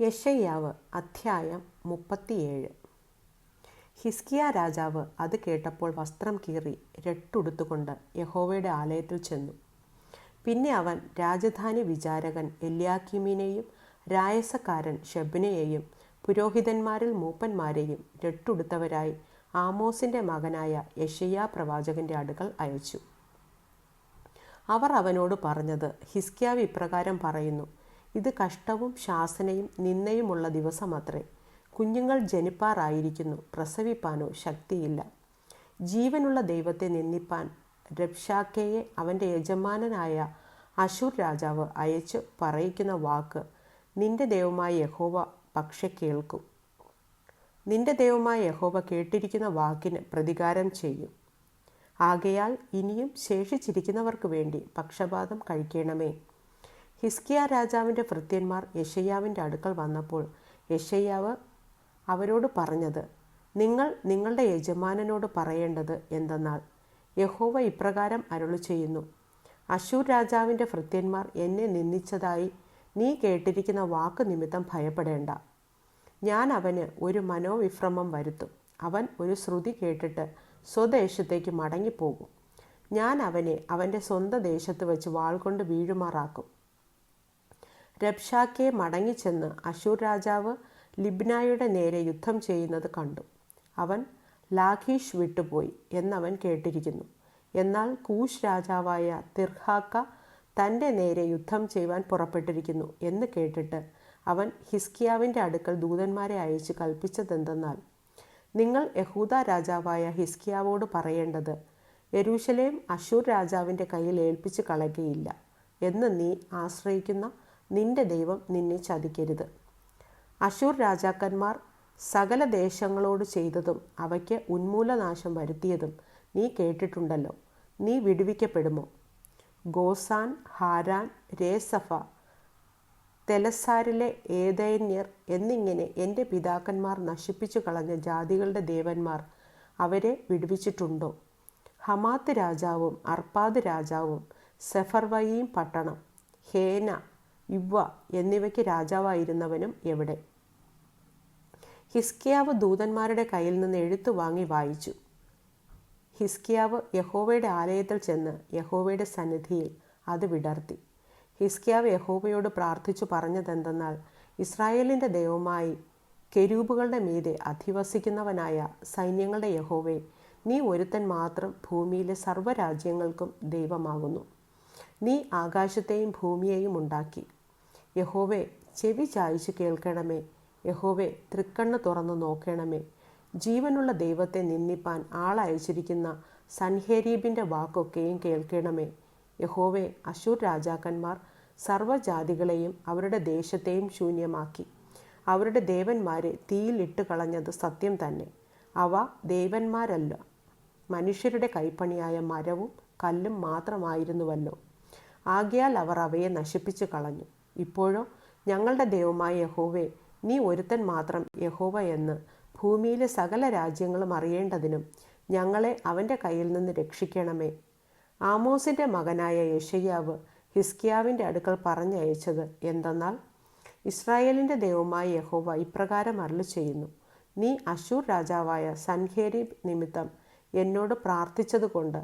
യശയ്യാവ് അധ്യായം മുപ്പത്തിയേഴ്. ഹിസ്കിയ രാജാവ് അത് കേട്ടപ്പോൾ വസ്ത്രം കീറി രട്ടുടുത്തുകൊണ്ട് യഹോവയുടെ ആലയത്തിൽ ചെന്നു. പിന്നെ അവൻ രാജധാനി വിചാരകൻ എല്യാക്കിമിനെയും രായസക്കാരൻ ഷെബിനെയെയും പുരോഹിതന്മാരിൽ മൂപ്പന്മാരെയും രട്ടുടുത്തവരായി ആമോസിന്റെ മകനായ യഷയ്യ പ്രവാചകന്റെ അടുക്കൽ അയച്ചു. അവർ അവനോട് പറഞ്ഞത് ഹിസ്കിയാവ് ഇപ്രകാരം പറയുന്നു ഇത് കഷ്ടവും ശാസനയും നിന്നയുമുള്ള ദിവസമത്രേ. കുഞ്ഞുങ്ങൾ ജനിപ്പാറായിരിക്കുന്നു. പ്രസവിപ്പാനോ ശക്തിയില്ല. ജീവനുള്ള ദൈവത്തെ നിന്ദിപ്പാൻ രബ്ഷാക്കയെ അവന്റെ യജമാനനായ അശൂർ രാജാവ് അയച്ച് പറയിക്കുന്ന വാക്ക് നിന്റെ ദൈവമായ യഹോവ പക്ഷെ കേൾക്കും. നിന്റെ ദൈവമായ യഹോവ കേട്ടിരിക്കുന്ന വാക്കിന് പ്രതികാരം ചെയ്യും. ആകയാൽ ഇനിയും ശേഷിച്ചിരിക്കുന്നവർക്ക് വേണ്ടി പക്ഷപാതം കഴിക്കണമേ. ഹിസ്കിയ രാജാവിന്റെ ഭൃത്യന്മാർ യഷയ്യാവിന്റെ അടുക്കൽ വന്നപ്പോൾ യഷയ്യാവ് അവരോട് പറഞ്ഞത് നിങ്ങൾ നിങ്ങളുടെ യജമാനനോട് പറയേണ്ടത് എന്തെന്നാൽ യഹോവ ഇപ്രകാരം അരുളു ചെയ്യുന്നു അശൂർ രാജാവിന്റെ ഭൃത്യന്മാർ എന്നെ നിന്ദിച്ചതായി നീ കേട്ടിരിക്കുന്ന വാക്ക് നിമിത്തം ഭയപ്പെടേണ്ട. ഞാൻ അവന് ഒരു മനോവിഭ്രമം വരുത്തും. അവൻ ഒരു ശ്രുതി കേട്ടിട്ട് സ്വദേശത്തേക്ക് മടങ്ങിപ്പോകും. ഞാൻ അവനെ അവന്റെ സ്വന്തം ദേശത്ത് വെച്ച് വാൾ കൊണ്ട് വീഴുമാറാക്കും. രബ്ഷാക്കെ മടങ്ങിച്ചെന്ന് അശൂർ രാജാവ് ലിബ്നായുടെ നേരെ യുദ്ധം ചെയ്യുന്നത് കണ്ടു. അവൻ ലാഖീഷ് വിട്ടുപോയി എന്നവൻ കേട്ടിരിക്കുന്നു. എന്നാൽ കൂഷ് രാജാവായ തിർഹാക്ക തന്റെ നേരെ യുദ്ധം ചെയ്യുവാൻ പുറപ്പെട്ടിരിക്കുന്നു എന്ന് കേട്ടിട്ട് അവൻ ഹിസ്കിയാവിന്റെ അടുക്കൽ ദൂതന്മാരെ അയച്ച് കൽപ്പിച്ചതെന്തെന്നാൽ നിങ്ങൾ യഹൂദ രാജാവായ ഹിസ്കിയാവോട് പറയേണ്ടത് യരൂശലേം അശൂർ രാജാവിന്റെ കയ്യിൽ ഏൽപ്പിച്ച് കളയുകയില്ല എന്ന് നീ ആശ്രയിക്കുന്ന നിന്റെ ദൈവം നിന്നെ ചതിക്കരുത്. അശൂർ രാജാക്കന്മാർ സകല ദേശങ്ങളോട് ചെയ്തതും അവയ്ക്ക് ഉന്മൂലനാശം വരുത്തിയതും നീ കേട്ടിട്ടുണ്ടല്ലോ. നീ വിടുവിക്കപ്പെടുമോ? ഗോസാൻ ഹാരാൻ രേസഫ തെലസാരിലെ ഏതൈന്യർ എന്നിങ്ങനെ എന്റെ പിതാക്കന്മാർ നശിപ്പിച്ചു കളഞ്ഞ ജാതികളുടെ ദേവന്മാർ അവരെ വിടുവിച്ചിട്ടുണ്ടോ? ഹമാത്ത് രാജാവും അർപ്പാദ് രാജാവും സെഫർവയീം പട്ടണം ഹേന ഇവ്വ എന്നിവയ്ക്ക് രാജാവായിരുന്നവനും എവിടെ? ഹിസ്കിയാവ് ദൂതന്മാരുടെ കയ്യിൽ നിന്ന് എഴുത്തു വാങ്ങി വായിച്ചു. ഹിസ്കിയാവ് യഹോവയുടെ ആലയത്തിൽ ചെന്ന് യഹോവയുടെ സന്നിധിയിൽ അത് വിടർത്തി. ഹിസ്കിയാവ് യഹോവയോട് പ്രാർത്ഥിച്ചു പറഞ്ഞതെന്തെന്നാൽ ഇസ്രായേലിന്റെ ദൈവമായി കെരൂബുകളുടെ മീതെ അധിവസിക്കുന്നവനായ സൈന്യങ്ങളുടെ യഹോവെ നീ ഒരുത്തൻ മാത്രം ഭൂമിയിലെ സർവരാജ്യങ്ങൾക്കും ദൈവമാകുന്നു. നീ ആകാശത്തെയും ഭൂമിയെയും ഉണ്ടാക്കി. യഹോവേ ചെവി ചായച്ചു കേൾക്കണമേ. യഹോവെ തൃക്കണ്ണ് തുറന്നു നോക്കണമേ. ജീവനുള്ള ദൈവത്തെ നിന്ദിപ്പാൻ ആളയച്ചിരിക്കുന്ന സൻഹേരീബിന്റെ വാക്കൊക്കെയും കേൾക്കണമേ. യഹോവെ അശൂർ രാജാക്കന്മാർ സർവജാതികളെയും അവരുടെ ദേശത്തെയും ശൂന്യമാക്കി. അവരുടെ ദേവന്മാരെ തീയിലിട്ട് കളഞ്ഞത് സത്യം തന്നെ. അവ ദേവന്മാരല്ല മനുഷ്യരുടെ കൈപ്പണിയായ മരവും കല്ലും മാത്രമായിരുന്നുവല്ലോ. ആകയാൽ അവർ അവയെ നശിപ്പിച്ചു കളഞ്ഞു. ഇപ്പോഴോ ഞങ്ങളുടെ ദൈവമായ യഹോവേ നീ ഒരുത്തൻ മാത്രം യഹോവ എന്ന് ഭൂമിയിലെ സകല രാജ്യങ്ങളും അറിയേണ്ടതിനും ഞങ്ങളെ അവന്റെ കയ്യിൽ നിന്ന് രക്ഷിക്കണമേ. ആമോസിന്റെ മകനായ യഷയ്യാവ് ഹിസ്കിയാവിന്റെ അടുക്കൽ പറഞ്ഞയച്ചത് എന്തെന്നാൽ ഇസ്രായേലിന്റെ ദൈവമായ യഹോവ ഇപ്രകാരം അരുളി ചെയ്യുന്നു നീ അശൂർ രാജാവായ സൻഹേരീബ് നിമിത്തം എന്നോട് പ്രാർത്ഥിച്ചതുകൊണ്ട്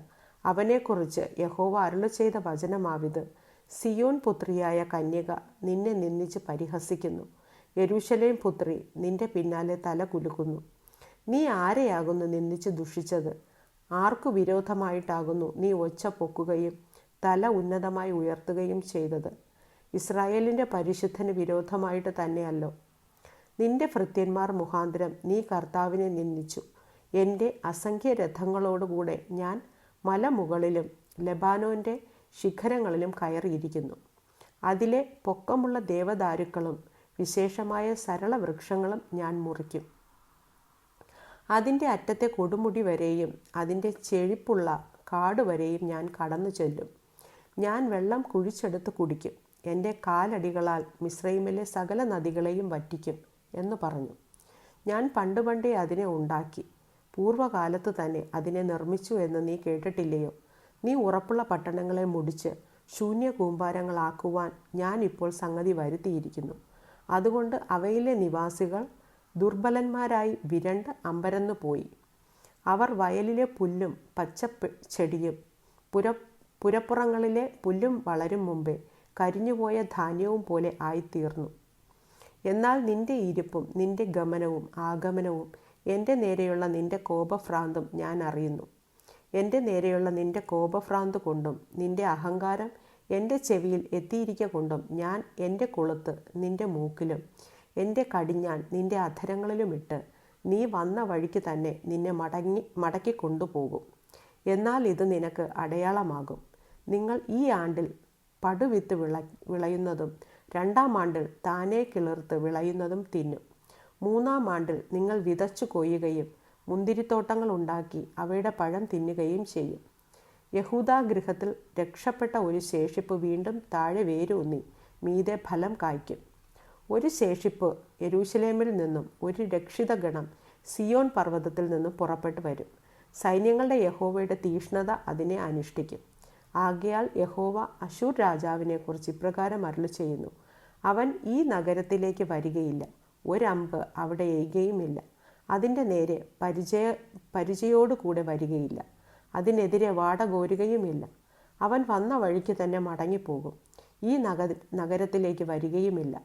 അവനെക്കുറിച്ച് യഹോവ അരുളി ചെയ്ത വചനമാവിത്. സിയോൻ പുത്രിയായ കന്യക നിന്നെ നിന്ദിച്ച് പരിഹസിക്കുന്നു. യരൂശലേം പുത്രി നിന്റെ പിന്നാലെ തല കുലുക്കുന്നു. നീ ആരെയാകുന്നു നിന്ദിച്ച് ദുഷിച്ചത്? ആർക്കു വിരോധമായിട്ടാകുന്നു നീ ഒച്ച പൊക്കുകയും തല ഉന്നതമായി ഉയർത്തുകയും ചെയ്തത്? ഇസ്രായേലിന്റെ പരിശുദ്ധന് വിരോധമായിട്ട് തന്നെയല്ലോ. നിന്റെ ഭൃത്യന്മാർ മുഖാന്തരം നീ കർത്താവിനെ നിന്ദിച്ചു. എന്റെ അസംഖ്യ രഥങ്ങളോടുകൂടെ ഞാൻ മലമുകളിലും ലബാനോന്റെ ശിഖരങ്ങളിലും കയറിയിരിക്കുന്നു. അതിലെ പൊക്കമുള്ള ദേവദാരുക്കളും വിശേഷമായ സരള വൃക്ഷങ്ങളും ഞാൻ മുറിക്കും. അതിന്റെ അറ്റത്തെ കൊടുമുടി വരെയും അതിന്റെ ചെഴിപ്പുള്ള കാട് വരെയും ഞാൻ കടന്നു ചെല്ലും. ഞാൻ വെള്ളം കുഴിച്ചെടുത്ത് കുടിക്കും. എന്റെ കാലടികളാൽ മിശ്രൈമിലെ സകല നദികളെയും വറ്റിക്കും എന്ന് പറഞ്ഞു. ഞാൻ പണ്ട് പണ്ടേ അതിനെ ഉണ്ടാക്കി. പൂർവകാലത്ത് തന്നെ അതിനെ നിർമ്മിച്ചു എന്ന് നീ കേട്ടിട്ടില്ലയോ? നീ ഉറപ്പുള്ള പട്ടണങ്ങളെ മുടിച്ച് ശൂന്യ കൂമ്പാരങ്ങളാക്കുവാൻ ഞാൻ ഇപ്പോൾ സംഗതി വരുത്തിയിരിക്കുന്നു. അതുകൊണ്ട് അവയിലെ നിവാസികൾ ദുർബലന്മാരായി വിരണ്ട് അമ്പരന്നു പോയി. അവർ വയലിലെ പുല്ലും പച്ച ചെടിയും പുര പുരപ്പുറങ്ങളിലെ പുല്ലും വളരും മുമ്പേ കരിഞ്ഞുപോയ ധാന്യവും പോലെ ആയിത്തീർന്നു. എന്നാൽ നിന്റെ ഇരിപ്പും നിന്റെ ഗമനവും ആഗമനവും എന്റെ നേരെയുള്ള നിന്റെ കോപഭ്രാന്തും ഞാൻ അറിയുന്നു. എന്റെ നേരെയുള്ള നിന്റെ കോപഭ്രാന്ത് കൊണ്ടും നിന്റെ അഹങ്കാരം എന്റെ ചെവിയിൽ എത്തിയിരിക്ക കൊണ്ടും ഞാൻ എന്റെ കുളത്ത് നിന്റെ മൂക്കിലും എന്റെ കടിഞ്ഞാൻ നിന്റെ അധരങ്ങളിലുമിട്ട് നീ വന്ന വഴിക്ക് തന്നെ നിന്നെ മടങ്ങി മടക്കി കൊണ്ടുപോകും. എന്നാൽ ഇത് നിനക്ക് അടയാളമാകും. നിങ്ങൾ ഈ ആണ്ടിൽ പടുവിത്ത് വിള വിളയുന്നതും രണ്ടാം ആണ്ടിൽ താനേ കിളിർത്ത് വിളയുന്നതും തിന്നും. മൂന്നാം ആണ്ടിൽ നിങ്ങൾ വിതച്ചു കൊയ്യുകയും മുന്തിരിത്തോട്ടങ്ങൾ ഉണ്ടാക്കി അവയുടെ പഴം തിന്നുകയും ചെയ്യും. യഹൂദാ ഗൃഹത്തിൽ രക്ഷപ്പെട്ട ഒരു ശേഷിപ്പ് വീണ്ടും താഴെ വേരൂന്നി മീതെ ഫലം കായ്ക്കും. ഒരു ശേഷിപ്പ് യരൂശലേമിൽ നിന്നും ഒരു രക്ഷിത ഗണം സിയോൻ പർവതത്തിൽ നിന്നും പുറപ്പെട്ടു വരും. സൈന്യങ്ങളുടെ യഹോവയുടെ തീഷ്ണത അതിനെ അനുഷ്ഠിക്കും. ആകയാൽ യഹോവ അശൂർ രാജാവിനെക്കുറിച്ച് ഇപ്രകാരം അരുളി ചെയ്യുന്നു അവൻ ഈ നഗരത്തിലേക്ക് വരികയില്ല. ഒരമ്പ് അവിടെ എയ്യുകയുമില്ല അതിന്റെ നേരെ പരിചയ പരിചയോടുകൂടെ വരികയില്ല. അതിനെതിരെ വാടകോരുകയുമില്ല. അവൻ വന്ന വഴിക്ക് തന്നെ മടങ്ങിപ്പോകും. ഈ നഗ നഗരത്തിലേക്ക് വരികയുമില്ല.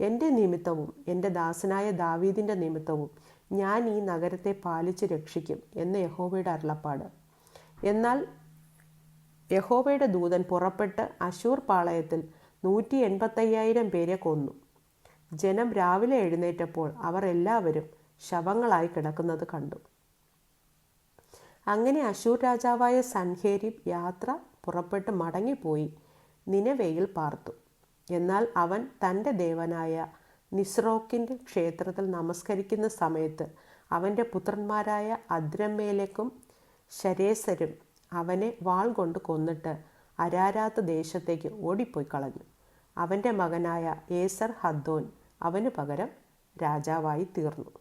എന്റെ നിമിത്തവും എന്റെ ദാസനായ ദാവീദിന്റെ നിമിത്തവും ഞാൻ ഈ നഗരത്തെ പാലിച്ച് രക്ഷിക്കും എന്ന് യഹോവയുടെ അരുളപ്പാട്. എന്നാൽ യഹോവയുടെ ദൂതൻ പുറപ്പെട്ട് അശൂർ പാളയത്തിൽ നൂറ്റി എൺപത്തയ്യായിരം പേരെ കൊന്നു. ജനം രാവിലെ എഴുന്നേറ്റപ്പോൾ അവർ എല്ലാവരും ശവങ്ങളായി കിടക്കുന്നത് കണ്ടു. അങ്ങനെ അശൂർ രാജാവായ സൻഹേരി യാത്ര പുറപ്പെട്ട് മടങ്ങിപ്പോയി നിനവേയിൽ പാർത്തു. എന്നാൽ അവൻ തന്റെ ദേവനായ നിസ്രോക്കിന്റെ ക്ഷേത്രത്തിൽ നമസ്കരിക്കുന്ന സമയത്ത് അവന്റെ പുത്രന്മാരായ അദ്രമേലേക്കും ശരേസരും അവനെ വാൾ കൊണ്ട് കൊന്നിട്ട് അരാരാത്ത് ദേശത്തേക്ക് ഓടിപ്പോയി കളഞ്ഞു. അവന്റെ മകനായ ഏസർ ഹദ്ദോൻ അവന് പകരം രാജാവായി തീർന്നു.